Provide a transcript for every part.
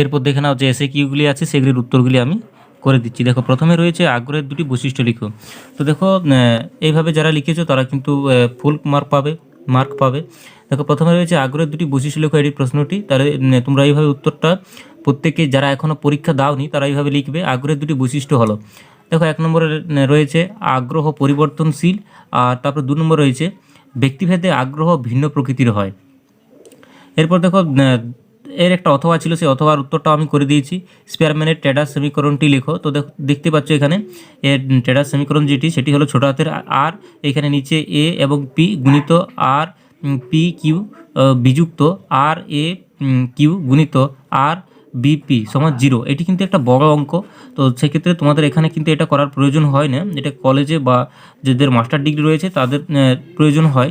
এরপর দেখে নাও যে এসে কিউগুলি আছে, সেগুলির উত্তরগুলি আমি করে দিচ্ছি। দেখো, প্রথমে রয়েছে আগ্রহের দুটি বৈশিষ্ট্য লিখো। তো দেখো এইভাবে যারা লিখেছো, তারা কিন্তু ফুল মার্ক পাবে মার্ক পাবে। দেখো, প্রথমে রয়েছে আগ্রহের দুটি বৈশিষ্ট্য লেখো, এটি প্রশ্নটি। তাহলে তোমরা এইভাবে উত্তরটা প্রত্যেকে যারা এখনও পরীক্ষা দাওনি, তারা এইভাবে লিখবে, আগ্রহের দুটি বৈশিষ্ট্য হলো। দেখো, এক নম্বরে রয়েছে আগ্রহ পরিবর্তনশীল, আর তারপর দু নম্বর রয়েছে, ব্যক্তিভেদে আগ্রহ ভিন্ন প্রকৃতির হয়। এরপর দেখো এর একটা অথবা ছিল, সেই অথবার উত্তরটাও আমি করে দিয়েছি। স্পেয়ারম্যানের ট্রেডার সমীকরণটি লেখো। তো দেখ, দেখতে পাচ্ছ এখানে, এর ট্রেডার সমীকরণ যেটি, সেটি হলো ছোট হাতের আর, এখানে নিচে এ এবং পি গুণিত আর পি কিউ বিযুক্ত আর এ কিউ গুণিত আর বিপি সমান জিরো এটি কিন্তু একটা বড় অঙ্ক। তো সেক্ষেত্রে তোমাদের এখানে কিন্তু এটা করার প্রয়োজন হয় না। এটা কলেজে বা যাদের মাস্টার ডিগ্রি রয়েছে, তাদের প্রয়োজন হয়।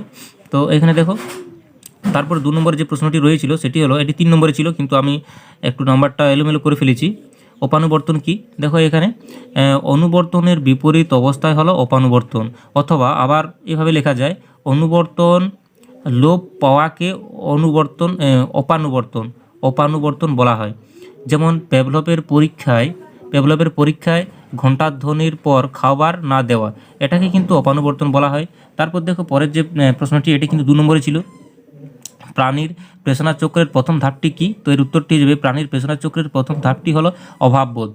তো এখানে দেখো তারপর দু নম্বরে যে প্রশ্নটি রয়েছিল, সেটি হলো, এটি তিন নম্বরে ছিল, কিন্তু আমি একটু নাম্বারটা এলোমেলো করে ফেলেছি। অপানুবর্তন কি? দেখো এখানে অনুবর্তনের বিপরীত অবস্থায় হলো অপানুবর্তন, অথবা আবার এভাবে লেখা যায়, অনুবর্তন লোপ পাওয়াকে অনুবর্তন অপানুবর্তন অপানুবর্তন বলা হয়। যেমন প্যাভলপের পরীক্ষায় প্যাভলপের পরীক্ষায় ঘণ্টাধ্বনির পর খাবার না দেওয়া, এটাকে কিন্তু অপানুবর্তন বলা হয়। তারপর দেখো পরের যে প্রশ্নটি, এটি কিন্তু দু নম্বরে ছিল। প্রাণীর প্রেষণা চক্রের প্রথম ধাপটি কি? তো এর উত্তরটি যাবে প্রাণীর প্রেষণা চক্রের প্রথম ধাপটি হলো অভাববোধ।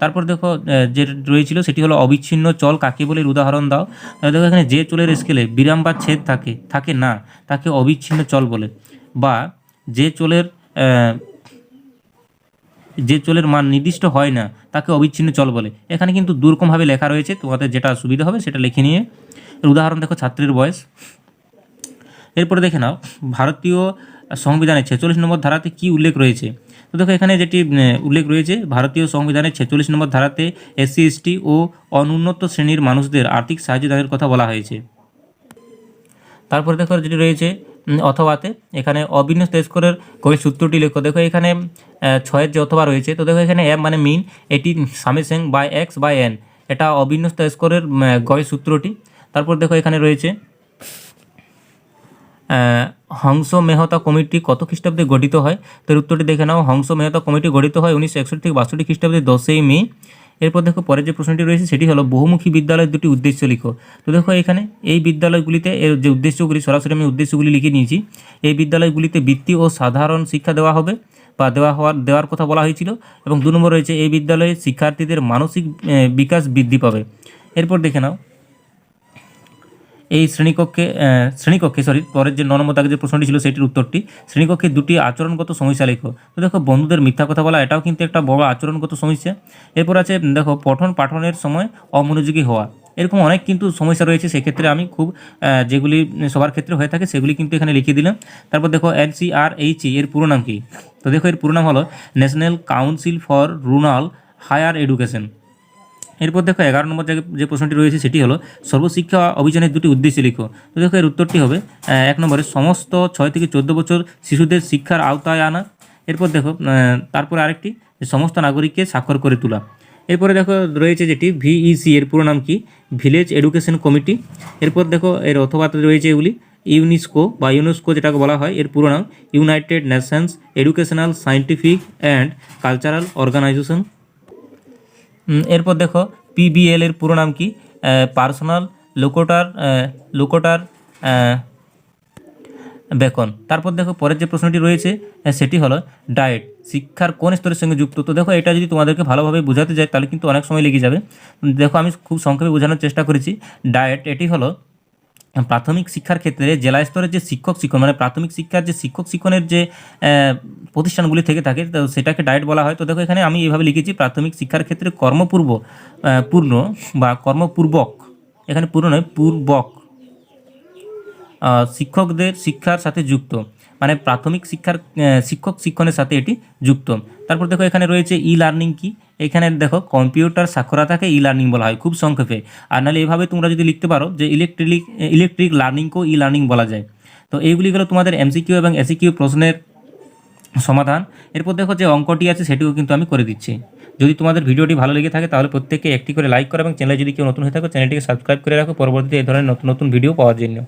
তারপর দেখো যে রয়েছিল সেটি হলো অবিচ্ছিন্ন চল, কাকে বলে? উদাহরণ দাও। দেখো এখানে যে চলের স্কেলে বিরাম বা ছেদ থাকে থাকে না, তাকে অবিচ্ছিন্ন চল বলে। বা যে চলের যে চলের মান নির্দিষ্ট হয় না, তাকে অবিচ্ছিন্ন চল বলে। এখানে কিন্তু দুরকমভাবে লেখা রয়েছে, তোমাদের যেটা সুবিধা হবে সেটা লিখে নিয়ে। উদাহরণ দেখো, ছাত্রের বয়স। এরপরে দেখে নাও, ভারতীয় সংবিধানের ছেচল্লিশ নম্বর ধারাতে কি উল্লেখ রয়েছে? তো দেখো এখানে যেটি উল্লেখ রয়েছে, ভারতীয় সংবিধানের ছেচল্লিশ নম্বর ধারাতে এসসি, এসটি ও অনুন্নত শ্রেণির মানুষদের আর্থিক সাহায্য দানের কথা বলা হয়েছে। তারপরে দেখো যেটি রয়েছে অথবাতে, এখানে অবিন্যস্ত স্কোরের কবি সূত্রটি লেখো। দেখো এখানে ছয়ের যে অথবা রয়েছে, তো দেখো এখানে এম মানে মিন, এটি সামেসেং বাই এক্স বাই এন। এটা অবিন্যস্ত স্কোরের গয় সূত্রটি। তারপর দেখো এখানে রয়েছে হংস মেহতা কমিটি কত খ্রিস্টাব্দে গঠিত হয়? তো এর উত্তরটি দেখে নাও। হংস মেহতা কমিটি গঠিত হয় উনিশশো একষট্টি থেকে বাষট্টি খ্রিস্টাব্দে দশই মে। এরপর দেখো, পরের যে প্রশ্নটি রয়েছে, সেটি হলো, বহুমুখী বিদ্যালয়ের দুটি উদ্দেশ্য লিখো। তো দেখো, এখানে এই বিদ্যালয়গুলিতে এর যে উদ্দেশ্যগুলি, সরাসরি আমি উদ্দেশ্যগুলি লিখে নিয়েছি। এই বিদ্যালয়গুলিতে বৃত্তি ও সাধারণ শিক্ষা দেওয়া হবে বা দেওয়া হওয়ার, দেওয়ার কথা বলা হয়েছিল এবং দু নম্বর রয়েছে, এই বিদ্যালয়ে শিক্ষার্থীদের মানসিক বিকাশ বৃদ্ধি পাবে। এরপর দেখে নাও এই শ্রেণীকক্ষে শ্রেণীকক্ষে সরি পরের যে নম্বর দাগে যে প্রশ্নটি ছিল সেটির উত্তরটি, শ্রেণীকক্ষে দুটি আচরণগত সমস্যা লেখো। তো দেখো, বন্ধুদের মিথ্যা কথা বলা, এটাও কিন্তু একটা বড় আচরণগত সমস্যা। এরপর আছে, দেখো, পঠন পাঠনের সময় অমনোযোগী হওয়া। এরকম অনেক কিন্তু সমস্যা রয়েছে, সেক্ষেত্রে আমি খুব যেগুলি সবার ক্ষেত্রে হয়ে থাকে, সেগুলি কিন্তু এখানে লিখে দিলাম। তারপর দেখো এনসিআরএইচি এর পুরো নাম কি? তো দেখো, এর পুরো নাম হলো, National Council for Rural Higher Education. এরপর দেখো এগারো নম্বর যে প্রশ্নটি রয়েছে সেটি হলো, সর্বশিক্ষা অভিযানের দুটি উদ্দেশ্য লিখো। তো দেখো এর উত্তরটি হবে এক নম্বরে সমস্ত ছয় থেকে চোদ্দ বছর শিশুদের শিক্ষার আওতায় আনা। এরপর দেখো তারপরে আরেকটি, সমস্ত নাগরিককে স্বাক্ষর করে তোলা। এরপরে দেখো রয়েছে যেটি, ভিইসি, এর পুরো নাম কি? Village Education Committee. এরপর দেখো এর অথবাতে রয়েছে এগুলি, ইউনেস্কো বা ইউনেস্কো যেটাকে বলা হয়, এর পুরো নাম, United Nations Educational Scientific and Cultural Organization. এরপর দেখো পিবিএল এর পুরো নাম কি? পার্সোনাল লোকোটার লোকোটার বেকন তারপর দেখো, পরের যে প্রশ্নটি রয়েছে সেটি হলো ডায়েট শিক্ষার কোন স্তরের সঙ্গে যুক্ত? তো দেখো, এটা যদি তোমাদেরকে ভালোভাবে বোঝাতে যায়, তাহলে কিন্তু অনেক সময় লেগে যাবে। দেখো, আমি খুব সংক্ষেপে বোঝানোর চেষ্টা করেছি। ডায়েট এটি হলো প্রাথমিক শিক্ষার ক্ষেত্রে জেলা স্তরের যে শিক্ষক শিক্ষণ মানে প্রাথমিক শিক্ষার যে শিক্ষক শিক্ষণের যে প্রতিষ্ঠানগুলি থেকে থাকে, তো সেটাকে ডায়েট বলা হয়। তো দেখো এখানে আমি এইভাবে লিখেছি, প্রাথমিক শিক্ষার ক্ষেত্রে কর্মপূর্ব পূর্ণ বা কর্মপূর্বক, এখানে পূর্ণ নয়, পূর্বক। শিক্ষকদের শিক্ষার সাথে যুক্ত। মানে প্রাথমিক শিক্ষার শিক্ষক শিক্ষণের সাথে এটি যুক্ত। তারপর দেখো এখানে রয়েছে ই লার্নিং কি? এখানে দেখো কম্পিউটার সাক্ষরতাকে ই লার্নিং বলা হয় খুব সংক্ষেপে। আর নাহলে এভাবে তোমরা যদি লিখতে পারো যে ইলেকট্রিক ইলেকট্রিক লার্নিংকেও ই লার্নিং বলা যায়। তো এইগুলি হলো তোমাদের এমসিকিউ এবং এসিকিউ প্রশ্নের সমাধান। এরপর দেখো যে অঙ্কটি আছে সেটিও কিন্তু আমি করে দিচ্ছি। যদি তোমাদের ভিডিওটি ভালো লেগে থাকে তাহলে প্রত্যেককে একটি করে লাইক করো এবং চ্যানেলে যদি কেউ নতুন হয়ে থাকো চ্যানেলটিকে সাবস্ক্রাইব করে রাখো। পরবর্তীতে এই ধরনের নতুন নতুন ভিডিও পাওয়ার জন্য।